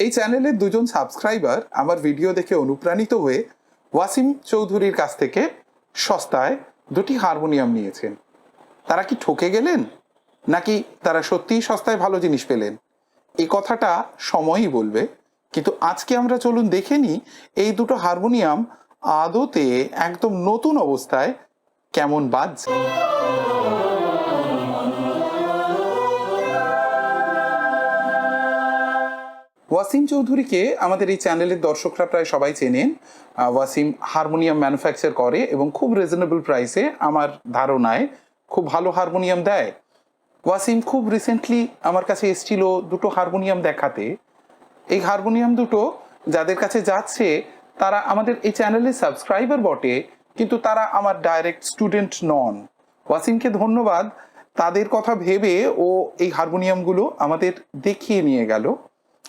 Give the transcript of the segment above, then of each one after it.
এই চ্যানেলের দুজন সাবস্ক্রাইবার আমার ভিডিও দেখে অনুপ্রাণিত হয়ে ওয়াসিম চৌধুরীর কাছ থেকে সস্তায় দুটি হারমোনিয়াম নিয়েছেন। তারা কি ঠকে গেলেন? নাকি তারা সত্যিই সস্তায় ভালো জিনিস পেলেন? এই কথাটা সময়ই বলবে। কিন্তু আজকে আমরা চলুন দেখে নিই এই দুটো হারমোনিয়াম আদতে একদম নতুন অবস্থায় কেমন বাজছে। ওয়াসিম চৌধুরীকে আমাদের এই চ্যানেলের দর্শকরা প্রায় সবাই চেনেন। ওয়াসিম হারমোনিয়াম ম্যানুফ্যাকচার করে এবং খুব রিজনেবল প্রাইসে আমার ধারণায় খুব ভালো হারমোনিয়াম দেয়। ওয়াসিম খুব রিসেন্টলি আমার কাছে এসেছিল দুটো হারমোনিয়াম দেখাতে। এই হারমোনিয়াম দুটো যাদের কাছে যাচ্ছে, তারা আমাদের এই চ্যানেলের সাবস্ক্রাইবার বটে, কিন্তু তারা আমার ডাইরেক্ট স্টুডেন্ট নন। ওয়াসিমকে ধন্যবাদ। তাদের কথা ভেবে ও এই হারমোনিয়ামগুলো আমাদের দেখিয়ে নিয়ে গেল।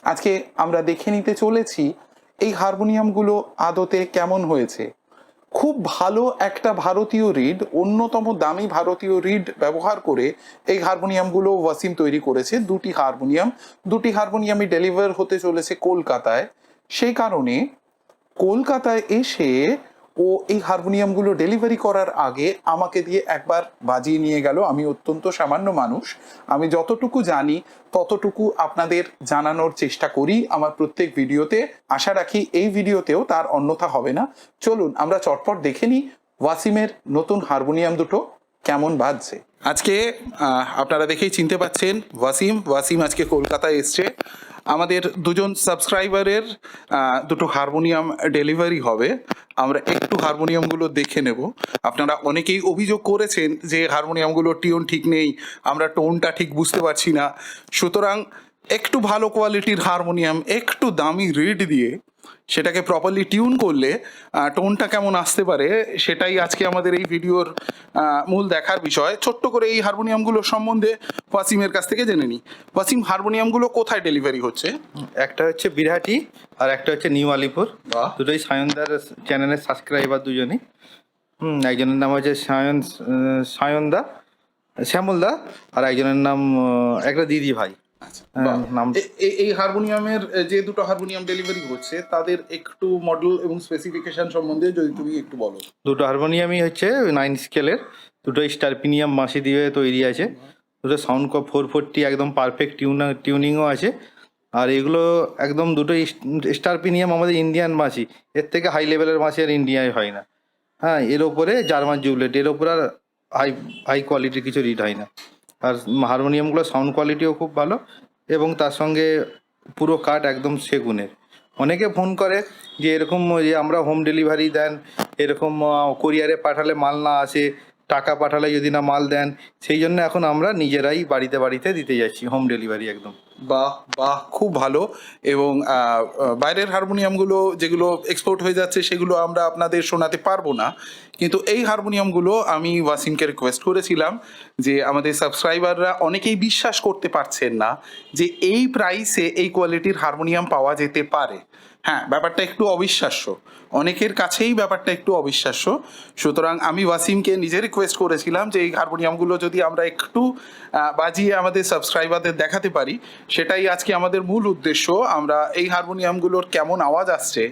আজকে আমরা দেখে নিতে চলেছি এই হারমোনিয়ামগুলো আদতে কেমন হয়েছে। খুব ভালো একটা ভারতীয় রিড অন্যতম দামি ভারতীয় রিড ব্যবহার করে এই হারমোনিয়ামগুলো ওয়াসিম তৈরি করেছে। দুটি হারমোনিয়াম, দুটি হারমোনিয়ামই ডেলিভার হতে চলেছে কলকাতায়। সেই কারণে কলকাতায় এসে ও এই হারমোনিয়ামগুলো ডেলিভারি করার আগে আমাকে দিয়ে একবার বাজিয়ে নিয়ে গেল। আমি অত্যন্ত সামান্য মানুষ। আমি যতটুকু জানি, ততটুকু আপনাদের জানানোর চেষ্টা করি আমার প্রত্যেক ভিডিওতে। আশা রাখি এই ভিডিওতেও তার অন্যথা হবে না। চলুন, আমরা চটপট দেখে নিই ওয়াসিমের নতুন হারমোনিয়াম দুটো। কেমন বাজছে? আজকে আপনারা দেখেই চিনতে পাচ্ছেন, ওয়াসিম ওয়াসিম আজকে কলকাতায় এসছে। আমাদের দুজন সাবস্ক্রাইবারের দুটো হারমোনিয়াম ডেলিভারি হবে। আমরা একটু হারমোনিয়ামগুলো দেখে নেব। আপনারা অনেকেই অভিযোগ করেছেন যে হারমোনিয়ামগুলোর টিউন ঠিক নেই, আমরা টোনটা ঠিক বুঝতে পারছি না। সুতরাং একটু ভালো কোয়ালিটির হারমোনিয়াম, একটু দামি রেট দিয়ে সেটাকে প্রপারলি টিউন করলে টোনটা কেমন আসতে পারে সেটাই আজকে আমাদের এই ভিডিওর মূল দেখার বিষয়। ছোট্ট করে এই হারমোনিয়ামগুলোর সম্বন্ধে ওয়াসিমের কাছ থেকে জেনে নিই ওয়াসিম হারমোনিয়ামগুলো কোথায় ডেলিভারি হচ্ছে? একটা হচ্ছে বিরাটি আর একটা হচ্ছে নিউ আলিপুর। দুটোই সায়নদার চ্যানেলের সাবস্ক্রাইবার দুজনই। হুম একজনের নাম হচ্ছে সায়ন সায়নদা শ্যামলদা আর একজনের নাম একটা দিদি ভাই এই হারমোনিয়ামের যে দুটো হারমোনিয়াম ডেলিভারি হচ্ছে তাদের একটু মডেল এবং স্পেসিফিকেশন সম্বন্ধে যদি তুমি একটু বলো। দুটো হারমোনিয়ামই হচ্ছে নাইন স্কেলের দুটোই স্টারপিনিয়াম বাঁশি দিয়ে তৈরি আছে। দুটো সাউন্ড কপ ফোর ফোরটি একদম পারফেক্ট টিউনা টিউনিংও আছে। আর এগুলো একদম দুটো স্টারপিনিয়াম আমাদের ইন্ডিয়ান বাঁশি। এর থেকে হাই লেভেলের বাঁশি আর ইন্ডিয়ায় হয় না। হ্যাঁ এর ওপরে জার্মান জুবলেট এর ওপরে আর হাই হাই কোয়ালিটির কিছু রিড হয় না। আর হারমোনিয়ামগুলো সাউন্ড কোয়ালিটিও খুব ভালো এবং তার সঙ্গে পুরো কাঠ একদম সেগুনের। অনেকে ফোন করে যে এরকম যে আমরা হোম ডেলিভারি দেন, এরকম কোরিয়ারে পাঠালে মাল না আসে টাকা পাঠালে যদি না মাল দেন, সেই জন্য এখন আমরা নিজেরাই বাড়িতে বাড়িতে দিতে যাচ্ছি হোম ডেলিভারি একদম। বাহ বাহ, খুব ভালো। এবং বাইরের হারমোনিয়ামগুলো যেগুলো এক্সপোর্ট হয়ে যাচ্ছে, সেগুলো আমরা আপনাদের শোনাতে পারব না। কিন্তু এই হারমোনিয়ামগুলো আমি ওয়াসিমকে রিকোয়েস্ট করেছিলাম যে আমাদের সাবস্ক্রাইবাররা অনেকেই বিশ্বাস করতে পারছেন না যে এই প্রাইসে এই কোয়ালিটির হারমোনিয়াম পাওয়া যেতে পারে। হ্যাঁ ব্যাপারটা একটু অবিশ্বাস্য। অনেকের কাছেই ব্যাপারটা একটু অবিশ্বাস্য। সুতরাং আমি ওয়াসিমকে নিজে রিকোয়েস্ট করেছিলাম যে এই হারমোনিয়ামগুলো যদি আমরা একটু বাজিয়ে আমাদের সাবস্ক্রাইবারদের দেখাতে পারি, সেটাই আজকে আমাদের মূল উদ্দেশ্য। আমরা এই হারমোনিয়ামগুলোর কেমন আওয়াজ আসছে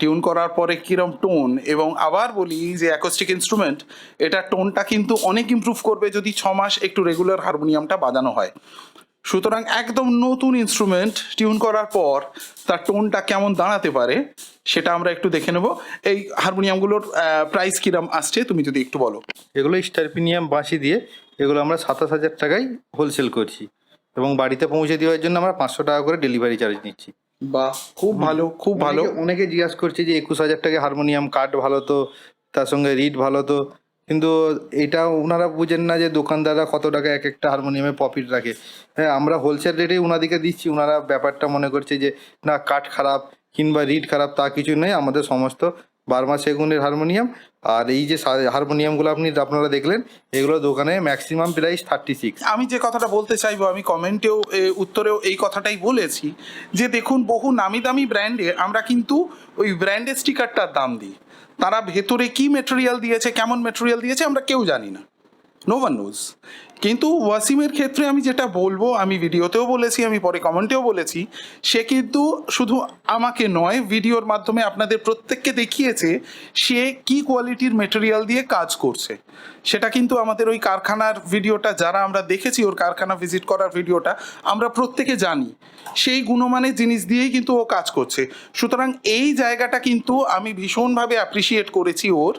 টিউন করার পরে কিরম টোন এবং আবার বলি যে অ্যাকোস্টিক ইনস্ট্রুমেন্ট এটা টোনটা কিন্তু অনেক ইমপ্রুভ করবে যদি ছ মাস একটু রেগুলার হারমোনিয়ামটা বাজানো হয়। সুতরাং একদম নতুন ইনস্ট্রুমেন্ট টিউন করার পর তার টোনটা কেমন দাঁড়াতে পারে সেটা আমরা একটু দেখে নেব। এই হারমোনিয়ামগুলোর প্রাইস কিরম আসছে তুমি যদি একটু বলো। এগুলো স্টারপিনিয়াম বাঁশি দিয়ে এগুলো আমরা সাতাশ হাজার টাকায় হোলসেল করছি এবং বাড়িতে পৌঁছে দেওয়ার জন্য আমরা পাঁচশো টাকা করে ডেলিভারি চার্জ নিচ্ছি। বা খুব ভালো খুব ভালো। অনেকে- জিজ্ঞাসা করছে যে একুশ হাজার টাকা হারমোনিয়াম কাঠ ভালো তো তার সঙ্গে রিড ভালো তো। কিন্তু এটা ওনারা বুঝেন না যে দোকানদাররা কত টাকা এক একটা হারমোনিয়ামে প্রফিট রাখে। হ্যাঁ আমরা হোলসেল রেটে ওনাদেরকে দিচ্ছি। ওনারা ব্যাপারটা মনে করছে যে, না, কাঠ খারাপ কিংবা রিড খারাপ তা কিছু নেই আমাদের সমস্ত বার্মা সেগুনের হারমোনিয়াম আর এই যে হারমোনিয়ামগুলো আপনি আপনারা দেখলেন, এগুলো দোকানে ম্যাক্সিমাম প্রাইস থার্টি সিক্স আমি যে কথাটা বলতে চাইব, আমি কমেন্টেও উত্তরেও এই কথাটাই বলেছি যে, দেখুন, বহু নামি দামি ব্র্যান্ডে আমরা কিন্তু ওই ব্র্যান্ডের স্টিকারটার দাম দিই। তারা ভেতরে কি মেটেরিয়াল দিয়েছে কেমন মেটেরিয়াল দিয়েছে আমরা কেউ জানি না। নো ওয়ান নোজ কিন্তু ওয়াসিমের ক্ষেত্রে আমি যেটা বলব, আমি ভিডিওতেও বলেছি, আমি পরে কমেন্টেও বলেছি, সে কিন্তু শুধু আমাকে নয়, ভিডিওর মাধ্যমে আপনাদের প্রত্যেককে দেখিয়েছে সে কি কোয়ালিটির মেটেরিয়াল দিয়ে কাজ করছে। সেটা কিন্তু আমাদের ওই কারখানার ভিডিওটা, যারা আমরা দেখেছি ওর কারখানা ভিজিট করার ভিডিওটা, আমরা প্রত্যেকে জানি। সেই গুণমানের জিনিস দিয়েই কিন্তু ও কাজ করছে। সুতরাং এই জায়গাটা কিন্তু আমি ভীষণভাবে অ্যাপ্রিসিয়েট করেছি ওর।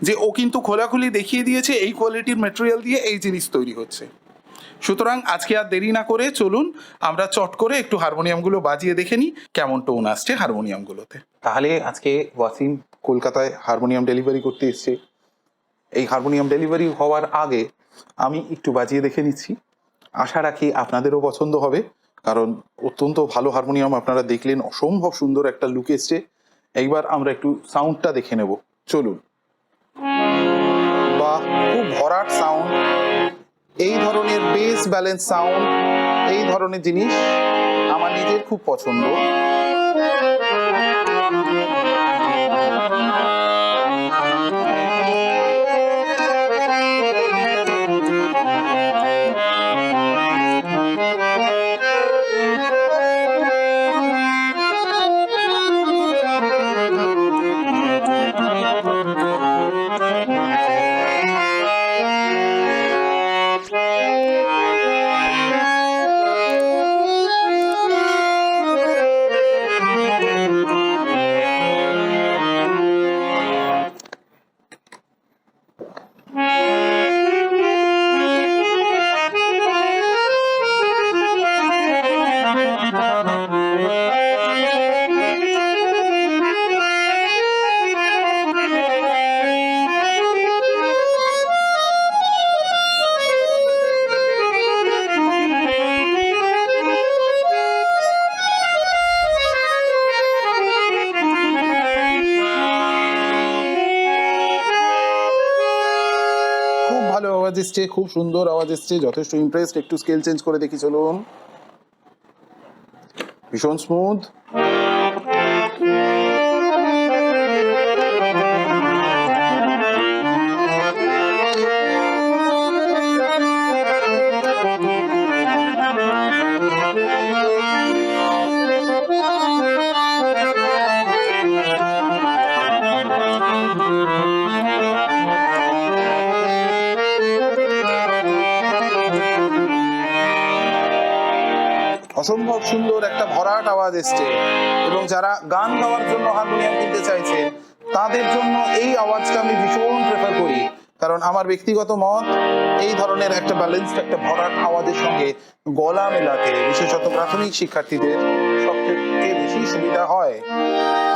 যে ও কিন্তু খোলাখুলি দেখিয়ে দিয়েছে এই কোয়ালিটির মেটেরিয়াল দিয়ে এই জিনিস তৈরি হচ্ছে। সুতরাং আজকে আর দেরি না করে চলুন, আমরা চট করে একটু হারমোনিয়ামগুলো বাজিয়ে দেখে নিই, কেমন টোন আসছে হারমোনিয়ামগুলোতে। তাহলে আজকে ওয়াসিম কলকাতায় হারমোনিয়াম ডেলিভারি করতে এসছে। এই হারমোনিয়াম ডেলিভারি হওয়ার আগে আমি একটু বাজিয়ে দেখে নিচ্ছি। আশা রাখি আপনাদেরও পছন্দ হবে, কারণ অত্যন্ত ভালো হারমোনিয়াম আপনারা দেখলেন, অসম্ভব সুন্দর একটা লুক এসছে। এইবার আমরা একটু সাউন্ডটা দেখে নেব। চলুন। ভরাট সাউন্ড এই ধরনের বেস ব্যালেন্স সাউন্ড এই ধরনের জিনিস আমার নিজের খুব পছন্দ। ভালো আওয়াজ এসছে, খুব সুন্দর আওয়াজ এসছে, যথেষ্ট ইমপ্রেসড একটু স্কেল চেঞ্জ করে দেখি, চলুন। ভীষণ স্মুথ অসম্ভব সুন্দর একটা ভরাট আওয়াজ এসছে। এবং যারা গান গাওয়ার জন্য হারমোনিয়াম কিনতে চাইছেন তাদের জন্য এই আওয়াজটা আমি ভীষণ প্রেফার করি। কারণ আমার ব্যক্তিগত মত, এই ধরনের একটা ব্যালেন্সড একটা ভরাট আওয়াজের সঙ্গে গলা মেলাতে বিশেষত প্রাথমিক শিক্ষার্থীদের সব থেকে বেশি সুবিধা হয়।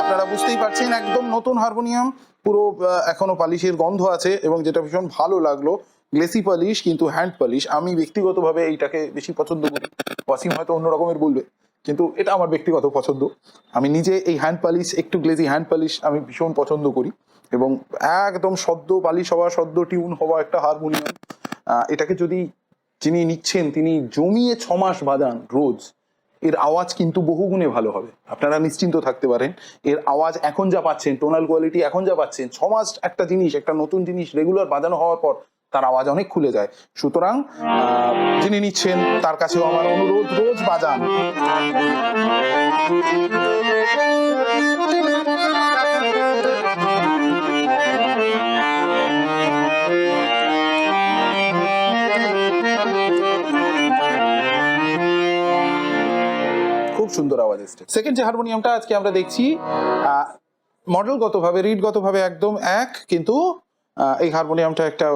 আপনারা বুঝতেই পারছেন, একদম নতুন হারমোনিয়াম, পুরো এখনও পালিশের গন্ধ আছে এবং যেটা ভীষণ ভালো লাগল গ্লেসি পালিশ কিন্তু হ্যান্ড পালিশ আমি ব্যক্তিগতভাবে এইটাকে বেশি পছন্দ করি। ওয়াসিম হয়তো অন্য রকমের বলবে, কিন্তু এটা আমার ব্যক্তিগত পছন্দ। আমি নিজে এই হ্যান্ড পালিশ একটু গ্লেজি হ্যান্ড পালিশ আমি ভীষণ পছন্দ করি এবং একদম সদ্য পালিশ হওয়া সদ্য টিউন হওয়া একটা হারমোনিয়াম এটাকে যদি যিনি নিচ্ছেন, তিনি জমিয়ে ছ মাস বাজান রোজ, এর আওয়াজ কিন্তু বহুগুণে ভালো হবে। আপনারা নিশ্চিন্ত থাকতে পারেন, এর আওয়াজ এখন যা পাচ্ছেন টোনাল কোয়ালিটি এখন যা পাচ্ছেন, ছ মাস একটা জিনিস, একটা নতুন জিনিস রেগুলার বাজানো হওয়ার পর তার আওয়াজ অনেক খুলে যায়। সুতরাং যিনি নিচ্ছেন, তার কাছেও আমার অনুরোধ, রোজ বাজান। খুব সুন্দর আওয়াজ এসছে। সেকেন্ড যে হারমোনিয়ামটা আজকে আমরা দেখছি মডেলগতভাবে রিডগতভাবে একদম এক, কিন্তু এই হারমোনিয়ামটা একটা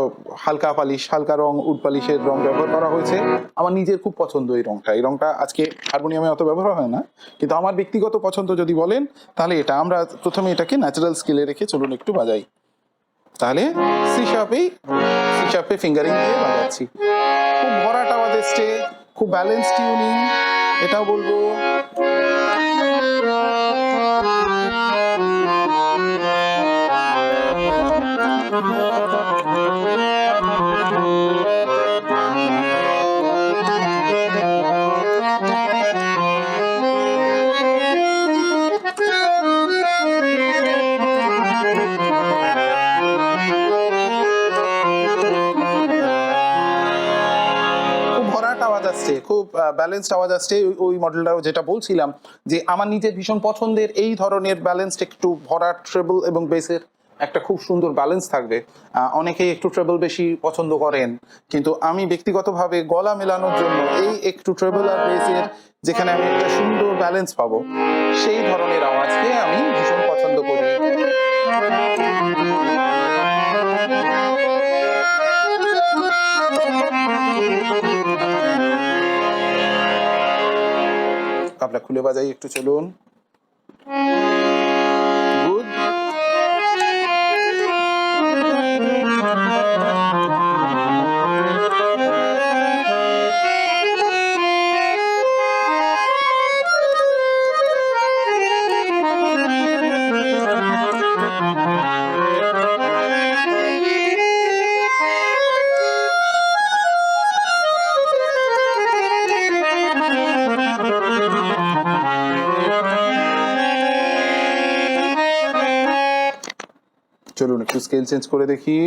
হালকা পালিশ, হালকা রং, উড পালিশের রং ব্যবহার করা হয়েছে। আমার নিজের খুব পছন্দ এই রংটা। এই রংটা আজকে হারমোনিয়ামে অত ব্যবহার হয় না। কিন্তু আমার ব্যক্তিগত পছন্দ যদি বলেন, তাহলে এটা আমরা প্রথমে এটাকে ন্যাচারাল স্কেলে রেখে চলুন একটু বাজাই। তাহলে সি শার্পেই ফিঙ্গারিং দিয়ে বাজাচ্ছি। খুব ভরাট আওয়াজ এসছে, খুব ব্যালেন্স টিউনিং এটাও বলব। ব্যালেন্সড আওয়াজ আসছে। ওই- ওই মডেলটাও যেটা বলছিলাম, যে আমার নিজের ভীষণ পছন্দের এই ধরনের ব্যালেন্সড একটু ভরা ট্রেবল এবং বেসের একটা খুব সুন্দর ব্যালেন্স থাকবে। অনেকেই একটু ট্রেবল বেশি পছন্দ করেন, কিন্তু আমি ব্যক্তিগতভাবে গলা মেলানোর জন্য এই একটু ট্রেবল আর বেসের যেখানে আমি একটা সুন্দর ব্যালেন্স পাবো, সেই ধরনের আওয়াজকে আমি খুলে বাজাই একটু চলুন। চলুন একটু স্কেল চেঞ্জ করে দেখি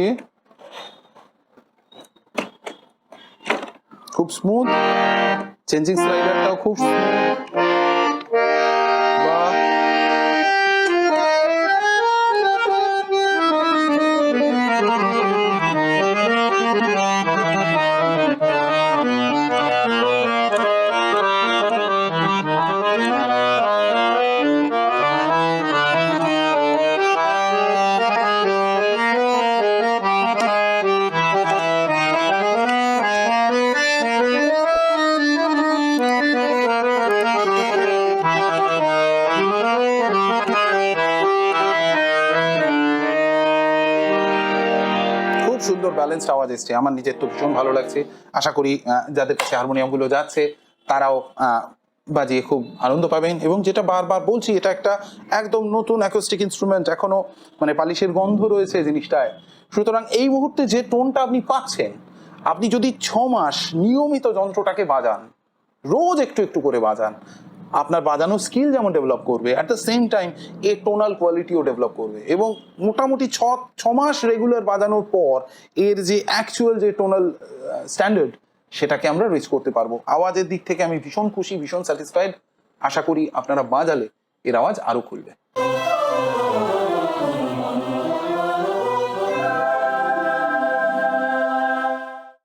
খুব স্মুথ চেঞ্জিং স্লাইডারটাও খুব smooth। সুন্দর ব্যালেন্সড আওয়াজ এসছে। আমার নিজের তো ভীষণ ভালো লাগছে। আশা করি যাদের কাছে হারমোনিয়ামগুলো যাচ্ছে, তারাও বাজিয়ে খুব আনন্দ পাবেন। এবং যেটা বারবার বলছি, এটা একটা একদম নতুন অ্যাকোস্টিক ইনস্ট্রুমেন্ট এখনও মানে পালিশের গন্ধ রয়েছে জিনিসটায়। সুতরাং এই মুহূর্তে যে টোনটা আপনি পাচ্ছেন, আপনি যদি ছ মাস নিয়মিত যন্ত্রটাকে বাজান, রোজ একটু একটু করে বাজান আপনার বাজানোর স্কিল যেমন ডেভেলপ করবে at the same time a tonal কোয়ালিটিও ডেভেলপ করবে এবং মোটামুটি ছ ছ মাস রেগুলার বাজানোর পর এর যে অ্যাকচুয়াল যে টোনাল স্ট্যান্ডার্ড সেটাকে আমরা রিচ করতে পারব। আওয়াজের দিক থেকে আমি ভীষণ খুশি, ভীষণ স্যাটিসফাইড আশা করি আপনারা বাজালে এর আওয়াজ আরও খুলবে।